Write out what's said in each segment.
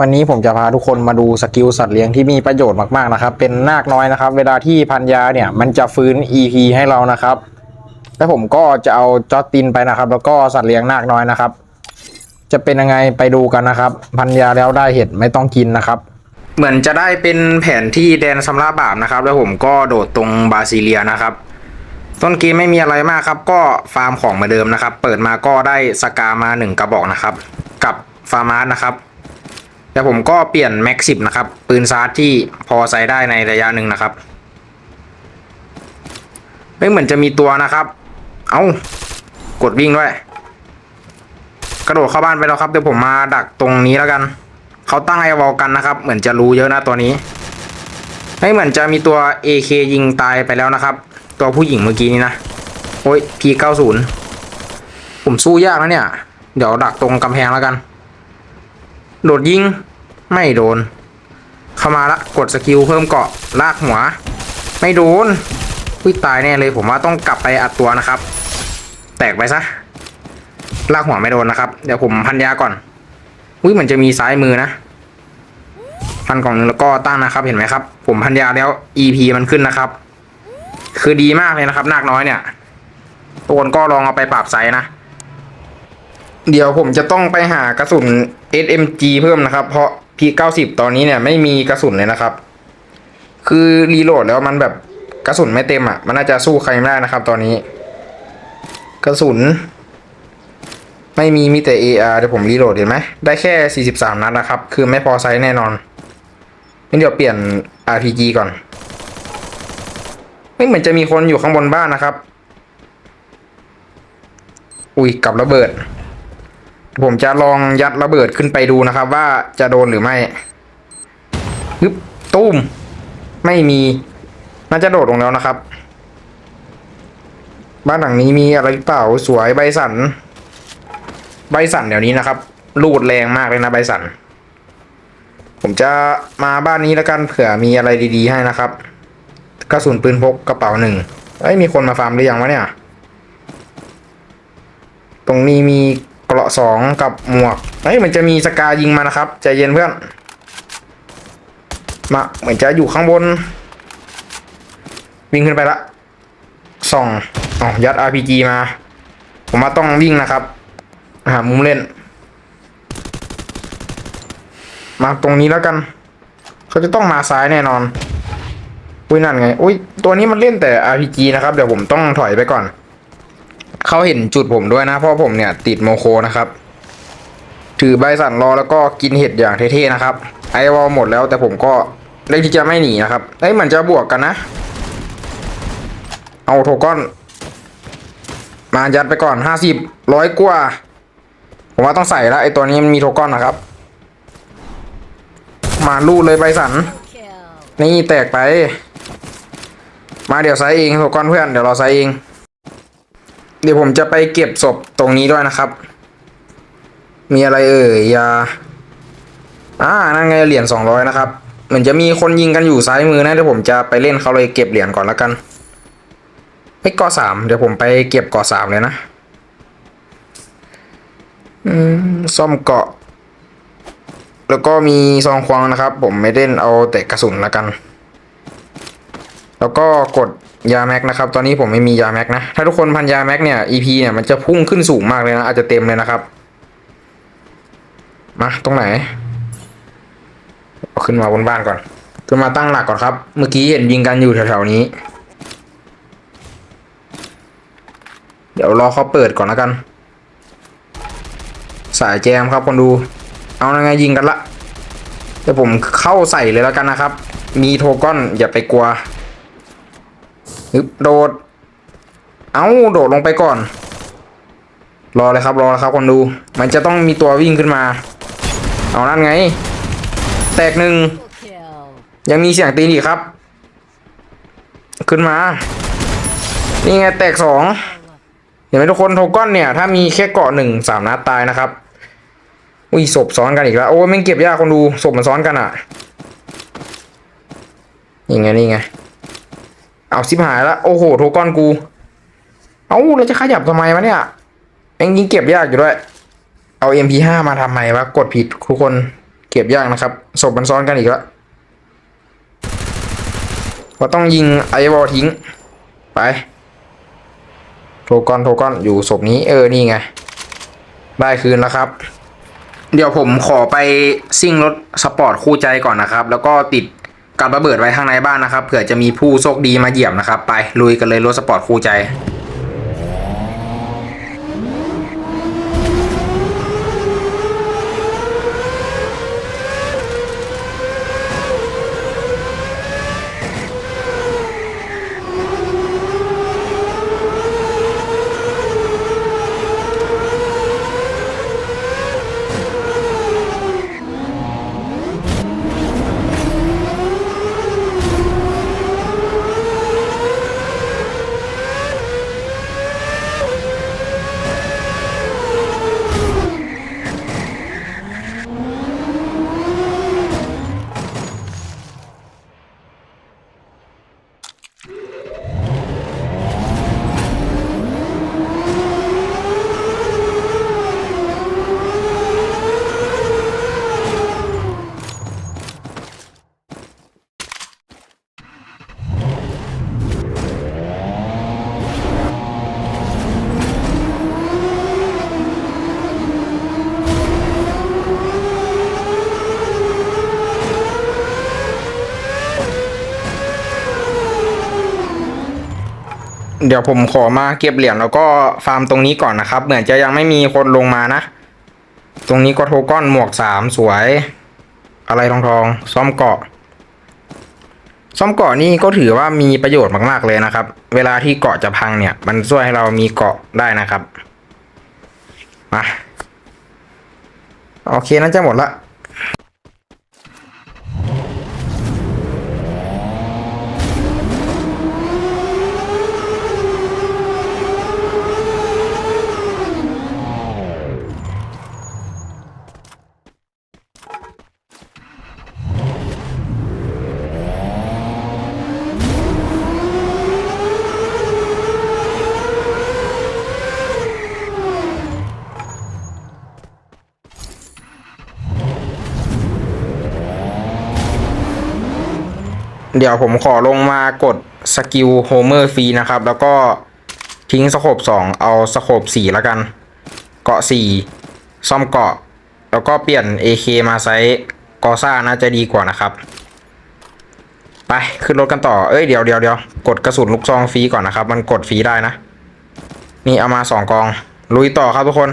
วันนี้ผมจะพาทุกคนมาดูสกิลสัตว์เลี้ยงที่มีประโยชน์มากๆนะครับ เป็นนาคน้อยนะครับ เวลาที่พันยาเนี่ยมันจะฟื้น EP ให้เรานะครับ แล้วผมก็จะเอาจอตินไปนะครับ แล้วก็สัตว์เลี้ยงนาคน้อยนะครับ จะเป็นยังไงไปดูกันนะครับ พันยาแล้วได้เห็ดไม่ต้องกินนะครับ เหมือนจะได้เป็นแผนที่แดนสำราบาปนะครับ แล้วผมก็โดดตรงบาซิเลียนะครับ ต้นเกมไม่มีอะไรมากครับ ก็ฟาร์มของเหมือนเดิมนะครับ เปิดมาก็ได้สกามาหนึ่งกระบอกนะครับ กับฟาร์มาร์นะครับ แต่ผมก็เปลี่ยนแม็กซิบนะครับ ปืนซาร์ที่พอใช้ได้ในระยะหนึ่งนะครับไม่เหมือนจะมีตัวนะครับ เอา้ากดวิ่งด้วย กระโดดเข้าบ้านไปแล้วครับ เดี๋ยวผมมาดักตรงนี้แล้วกัน เขาตั้งไอวอลกันนะครับ เหมือนจะรู้เยอะนะตัวนี้ ไม่เหมือนจะมีตัว AK ยิงตายไปแล้วนะครับ ตัวผู้หญิงเมื่อกี้นี้นะ โอ้ย P90 ผมสู้ยากนะเนี่ย เดี๋ยวดักตรงกำแพงแล้วกัน โดดยิง ไม่โดน เข้ามาละกดสกิลเพิ่มเกาะลากหัว ไม่โดนอุ้ยตายแน่เลย ผมว่าต้องกลับไปอัดตัวนะครับ แตกไปซะลากหัวไม่โดนนะครับ เดี๋ยวผมพันยาก่อนอุ้ยเหมือนจะมีซ้ายมือนะ พันกล่องหนึงแล้วก็ตั้งนะครับเห็นไหมครับ ผมพันยาแล้ว EP มันขึ้นนะครับ คือดีมากเลยนะครับ นาคน้อยเนี่ยทุกคนก็ลองเอาไปปรับไซส์นะ เดี๋ยวผมจะต้องไปหากระสุน SMG เพิ่มนะครับ เพราะ P90 ตอนนี้เนี่ยไม่มีกระสุนเลยนะครับ คือรีโหลดแล้วมันแบบกระสุนไม่เต็มอะ มันน่าจะสู้ใครไม่ได้นะครับ ตอนนี้ กระสุน ไม่มีมีแต่ AR เดี๋ยวผมรีโหลดเห็นไหมได้แค่ 43 นัดนะครับ คือไม่พอไซส์แน่นอนงั้นเดี๋ยวเปลี่ยน RPG ก่อน ไม่เหมือนจะมีคนอยู่ข้างบนบ้านนะครับ อุ้ยกับระเบิด ผมจะลองยัดระเบิดขึ้นไปดูนะครับ ว่าจะโดนหรือไม่ฮึบตุ้ม ไม่มี น่าจะโดดลงแล้วนะครับ บ้านหลังนี้มีอะไรเปล่าสวยใบสัน ใบสันเดี๋ยวนี้นะครับลูดแรงมากเลยนะใบสัน ผมจะมาบ้านนี้แล้วกันเผื่อมีอะไรดีๆให้นะครับ กระสุนปืนพกกระเป๋าหนึ่งเอ้ยมีคนมาฟาร์มหรือยังวะเนี่ย ตรงนี้มี ราะสองกับหมวกเอ้ยมันจะมีสกายิงมานะครับใจเย็นเพื่อน มาเหมือนจะอยู่ข้างบน วิ่งขึ้นไปละส่องอ๋อยัด RPG มา ผมว่าต้องวิ่งนะครับหามุมเล่น มาตรงนี้แล้วกัน เขาจะต้องมาซ้ายแน่นอน อุ้ยนั่นไง อุ้ยตัวนี้มันเล่นแต่ RPG นะครับ เดี๋ยวผมต้องถอยไปก่อน เขาเห็นจุดผมด้วยนะ เพราะผมเนี่ยติดโมโคนะครับ ถือใบสั่นรอแล้วก็กินเห็ดอย่างเท่ๆนะครับ ไอวอลหมดแล้วแต่ผมก็เลือกที่จะไม่หนีนะครับเอ้ยมือนจะบวกกันนะ เอาโทก้อน มายัดไปก่อนห้าสิบร้อยกว่า ผมว่าต้องใส่ล้วไอตัวนี้มันมีโทก้อนนะครับ มาลูดเลยใบสัน นี่แตกไป มาเดี๋ยวไซส์เองโทก้อนเพื่อนเดี๋ยวเราไซส์เอง เดี๋ยวผมจะไปเก็บศพตรงนี้ด้วยนะครับ มีอะไรเอ่ยยาอ่านั่นไงเหรียญสองร้อยนะครับ เหมือนจะมีคนยิงกันอยู่ซ้ายมือนะเดี๋ยวผมจะไปเล่นเขาเลยเก็บเหรียญก่อนแล้วกันไปเกาะสามเดี๋ยวผมไปเก็บเกาะสามเลยนะอืมซ่อมเกาะ แล้วก็มีซองควงนะครับ ผมไม่เล่นเอาแต่กระสุนละกัน แล้วก็กด ยาแม็กนะครับ ตอนนี้ผมไม่มียาแม็กนะ ถ้าทุกคนพันยาแม็กเนี่ย EP เนี่ยมันจะพุ่งขึ้นสูงมากเลยนะ อาจจะเต็มเลยนะครับ มาตรงไหนขึ้นมาบนบ้านก่อน ขึ้นมาตั้งหลักก่อนครับ เมื่อกี้เห็นยิงกันอยู่แถวๆนี้ เดี๋ยวรอเขาเปิดก่อนแล้วกัน สายแจมครับคนดู เอายังไงยิงกันละเดี๋ยวผมเข้าใส่เลยแล้วกันนะครับ มีโทก้อนอย่าไปกลัว ฮึบโดด เอาโดดลงไปก่อน รอเลยครับรอครับคนดู มันจะต้องมีตัววิ่งขึ้นมา เอานั่นไง แตกหนึ่งยังมีเสียงตีนอีกครับ ขึ้นมา นี่ไงแตกสองเห็นไหมทุกคนโทก้อนเนี่ย ถ้ามีแค่เกาะหนึ่งสามนัดตายนะครับ อุ้ยศพซ้อนกันอีกแล้ว โอ้ยแม่งเก็บยากคนดูศพมันซ้อนกันอะนี่ไงนี่ไง เอาซิบหายละโอ้โหโทก้อนกู เอาเราจะขยับทำไมวะเนี่ยแม่งยิงเก็บยากอยู่ด้วย เอา MP5 มาทำไมวะกดผิดทุกคนเก็บยากนะครับศพมันซ้อนกันอีกแล้วว่าต้องยิงไอวอลทิ้ง ไป โทรกอนโทรกอนอยู่ศพนี้ เออนี่ไง ได้คืนแล้วครับ เดี๋ยวผมขอไปซิ่งรถสปอร์ตคู่ใจก่อนนะครับ แล้วก็ติด กับระเบิดไว้ข้างในบ้านนะครับเผื่อจะมีผู้โชคดีมาเหยียบนะครับไปลุยกันเลยรถสปอร์ตคู่ใจ ดี๋ยวผมขอมาเก็บเหรียญแล้วก็ฟาร์มตรงนี้ก่อนนะครับ เหมือนจะยังไม่มีคนลงมานะ ตรงนี้ก็โทก้อนหมวกสามสวย อะไรทองทองๆซ่อมเกาะซ่อมเกาะนี่ก็ถือว่ามีประโยชน์มากๆเลยนะครับ เวลาที่เกาะจะพังเนี่ย มันช่วยให้เรามีเกาะได้นะครับมาโอเคนั่นจะหมดละ เดี๋ยวผมขอลงมากดสกิลโฮเมอร์ฟรีนะครับ แล้วก็ทิ้งสโคบสองเอาสโคบสี่แล้วกัน เกาะสี่ซ่อมเกาะ แล้วก็เปลี่ยน AK มาไซส์กอซ่าน่าจะดีกว่านะครับ ไปขึ้นรถกันต่อ เอ้ยเดี๋ยวเดี๋ยวเดี๋ยวกดกระสุนลูกซองฟรีก่อนนะครับ มันกดฟรีได้นะ นี่เอามาสองกอง ลุยต่อครับทุกคน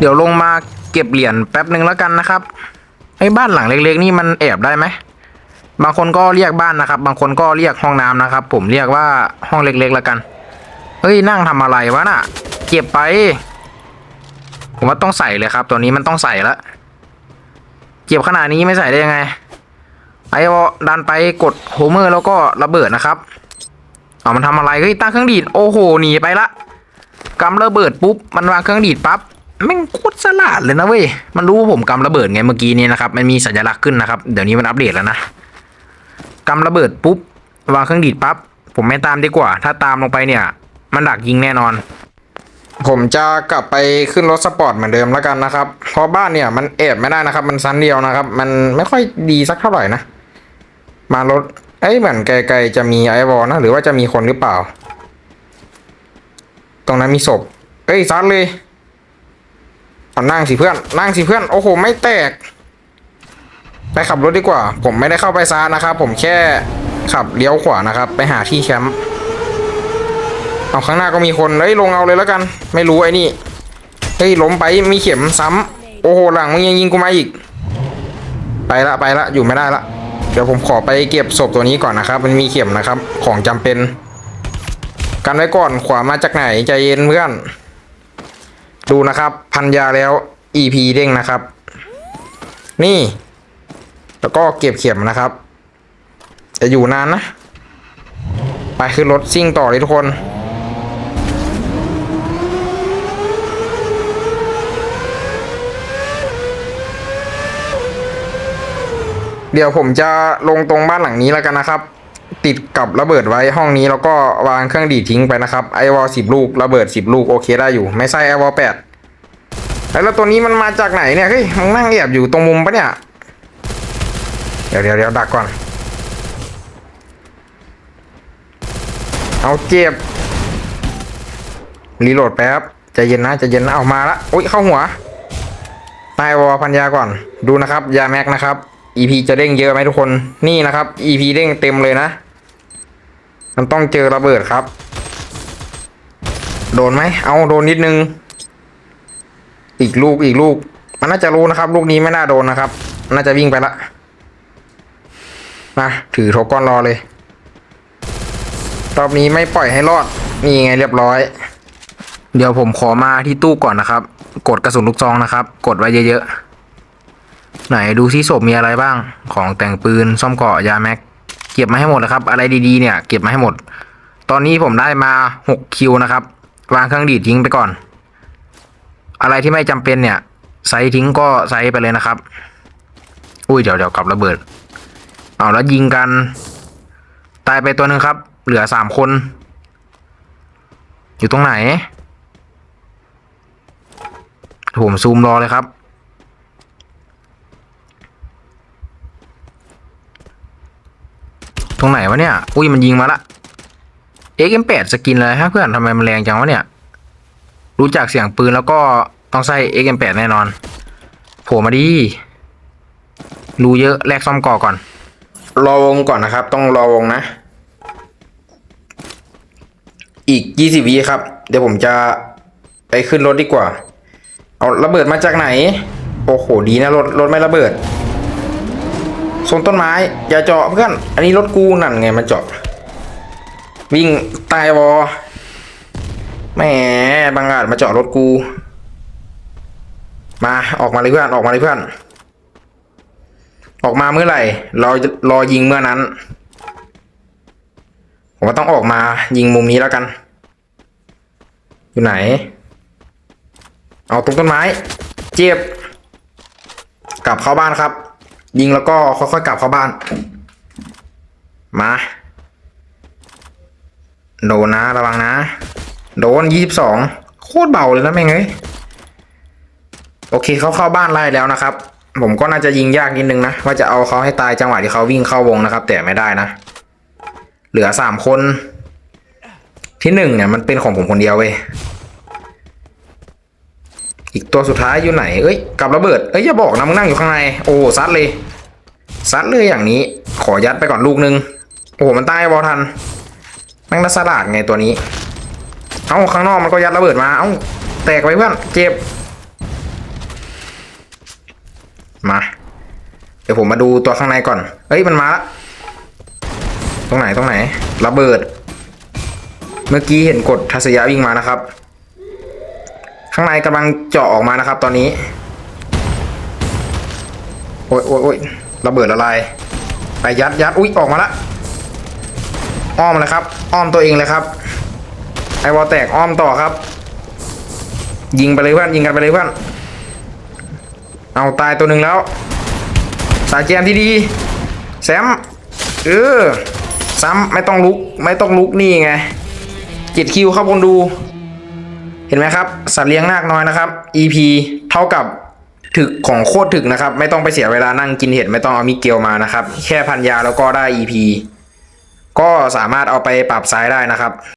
เดี๋ยวลงมาเก็บเหรียญแป๊บหนึ่งแล้วกันนะครับไอ้บ้านหลังเล็กๆนี่มันแอบได้ไหมบางคนก็เรียกบ้านนะครับ บางคนก็เรียกห้องน้ำนะครับ ผมเรียกว่าห้องเล็กๆแล้วกัน เฮ้ยนั่งทำอะไรวะน่ะ เก็บไป ผมว่าต้องใส่เลยครับ ตัวนี้มันต้องใส่ละเก็บขนาดนี้ไม่ใส่ได้ยังไง ไอ้วอดันไปกดโฮเมอร์แล้วก็ระเบิดนะครับเอามันทำอะไรเฮ้ยตั้งเครื่องดีดโอ้โหหนีไปละกำระเบิดปุ๊บมันวางเครื่องดีดปั๊บ แม่งโคตรสลาดเลยนะเว้ย มันรู้ว่าผมกำระเบิดไงเมื่อกี้นี้นะครับ มันมีสัญลักษณ์ขึ้นนะครับ เดี๋ยวนี้มันอัปเดตแล้วนะกำระเบิดปุ๊บวางเครื่องดีดปั๊บ ผมไม่ตามดีกว่า ถ้าตามลงไปเนี่ย มันดักยิงแน่นอน ผมจะกลับไปขึ้นรถสปอร์ตเหมือนเดิมแล้วกันนะครับ เพราะบ้านเนี่ยมันแอบไม่ได้นะครับ มันซันเดียวนะครับ มันไม่ค่อยดีสักเท่าไหร่นะ มารถเอ้ยเหมือนไกลๆจะมีไอวอลนะ หรือว่าจะมีคนหรือเปล่า ตรงนั้นมีศพ เอ้ยซัดเลย เอานั่งสิเพื่อน นั่งสิเพื่อน โอ้โห ไม่แตก ไปขับรถดีกว่า ผมไม่ได้เข้าไปซานะครับ ผมแค่ขับเลี้ยวขวานะครับ ไปหาที่แคมป์เอาข้างหน้าก็มีคนเฮ้ยลงเอาเลยแล้วกัน ไม่รู้ไอ้นี่ เฮ้ยล้มไปมีเข็มซ้ำโอ้โหหลังมึงยังยิงกูมาอีก ไปละไปละอยู่ไม่ได้ละ เดี๋ยวผมขอไปเก็บศพตัวนี้ก่อนนะครับ มันมีเข็มนะครับ ของจำเป็น กันไว้ก่อนขวามาจากไหนใจเย็นเพื่อน ดูนะครับพันยาแล้ว EP เด้งนะครับ นี่ แล้วก็เก็บเข็มนะครับ จะอยู่นานนะ ไปขึ้นรถซิ่งต่อเลยทุกคนเดี๋ยวผมจะลงตรงบ้านหลังนี้แล้วกันนะครับ ติดกับระเบิดไว้ห้องนี้แล้วก็วางเครื่องดีดทิ้งไปนะครับไอวอลสิบลูกระเบิดสิบลูกโอเคได้อยู่ ไม่ใช่ไอวอลแปดแล้วตัวนี้มันมาจากไหนเนี่ยเฮ้ยมึงนั่งแอบอยู่ตรงมุมปะเนี่ยเดี๋ยวเดี๋ยวเดี๋ยวดักก่อน เอาเจ็บรีโหลดแป๊บใจเย็นนะใจเย็นนะเอามาละอุ้ยเข้าหัวนายวอพันยาก่อนดูนะครับยาแม็กนะครับ EP จะเด้งเยอะไหมทุกคนนี่นะครับ EP เด้งเต็มเลยนะ มันต้องเจอระเบิดครับ โดนไหม เอาโดนนิดนึง อีกลูกอีกลูก มันน่าจะรู้นะครับ ลูกนี้ไม่น่าโดนนะครับ น่าจะวิ่งไปละมาถือโทก้อนรอเลย รอบนี้ไม่ปล่อยให้รอด นี่ไงเรียบร้อย เดี๋ยวผมขอมาที่ตู้ก่อนนะครับ กดกระสุนลูกซองนะครับ กดไว้เยอะๆ ไหนดูซิศพมีอะไรบ้าง ของแต่งปืน ซ่อมเกาะยาแม็ก ก็บมาให้หมดนะครับ อะไรดีๆเนี่ย เก็บมาให้หมด ตอนนี้ผมได้มา6คิวนะครับ วางเครื่องดีดทิ้งไปก่อน อะไรที่ไม่จำเป็นเนี่ยไซส์ทิ้งก็ไซส์ไปเลยนะครับ อุ้ยเดี๋ยวเดี๋ยวกลับระเบิด เอาแล้วยิงกัน ตายไปตัวหนึ่งครับ เหลือสามคน อยู่ตรงไหนผมซูมรอเลยครับ ตรงไหนวะเนี่ย อุ้ยมันยิงมาละ XM8 สกินเลยฮะเพื่อนทำไมมันแรงจังวะเนี่ย รู้จักเสียงปืนแล้วก็ต้องใส่ XM8 แน่นอน โผล่มาดีรู้เยอะแลกซ่อมก่อก่อน รอวงก่อนนะครับ ต้องรอวงนะ อีก20วิครับ เดี๋ยวผมจะไปขึ้นรถดีกว่า เอาระเบิดมาจากไหน โอ้โห ดีนะรถรถไม่ระเบิด โซนต้นไม้ อย่าเจาะเพื่อน อันนี้รถกูนั่นไงมันเจาะ วิ่งตายวอแหมบางอาจมาเจาะรถกู มาออกมาเลยเพื่อนออกมาเลยเพื่อน ออกมาเมื่อไหร่รอรอยิงเมื่อนั้น ผมก็ต้องออกมายิงมุมนี้แล้วกัน อยู่ไหน เอาตรงต้นไม้ เจ็บ กลับเข้าบ้านครับ ยิงแล้วก็ค่อยๆกลับเข้าบ้าน มาโดนนะระวังนะ โดนยี่สิบสองโคตรเบาเลยนะแม่งเอ้ยโอเคเขาเข้าบ้านไล่แล้วนะครับ ผมก็น่าจะยิงยากนิดนึงนะว่าจะเอาเขาให้ตายจังหวะที่เขาวิ่งเข้าวงนะครับ แต่ไม่ได้นะ เหลือสามคน ที่หนึ่งเนี่ยมันเป็นของผมคนเดียวเว้ย อีกตัวสุดท้ายอยู่ไหน เอ้ยกับระเบิด เอ้ยอย่าบอกนะมึงนั่งอยู่ข้างใน โอ้ซัดเลย ซัดเลยอย่างนี้ ขอยัดไปก่อนลูกนึง โอ้มันใต้บอลทันแม่งน่าสลาดไงตัวนี้ เอ้าข้างนอกมันก็ยัดระเบิดมา เอ้าแตกไปเพื่อน เจ็บ มา เดี๋ยวผมมาดูตัวข้างในก่อน เอ้ยมันมาละตรงไหนตรงไหน ระเบิด เมื่อกี้เห็นกดทัศยะวิ่งมานะครับ ข้างในกำลังเจาะออกมานะครับ ตอนนี้ โอ้ยโอ้ยโอ้ยระเบิดละลายไปยัดยัดอุ๊ยออกมาละอ้อมเลยครับ อ้อมตัวเองเลยครับ ไอวอลแตกอ้อมต่อครับ ยิงไปเลยเพื่อนยิงกันไปเลยเพื่อนเอาตายตัวหนึ่งแล้ว สายแจมที่ดีแซมเออซ้ำไม่ต้องลุกไม่ต้องลุกนี่ไงเจ็ดคิวครับคนดู เห็นไหมครับ สัตว์เลี้ยงนาคน้อยนะครับ EP เท่ากับถึกของโคตรถึกนะครับ ไม่ต้องไปเสียเวลานั่งกินเห็ดไม่ต้องเอามิเกลมานะครับ แค่พันยาแล้วก็ได้ EP ก็สามารถเอาไปปรับไซส์ได้นะครับ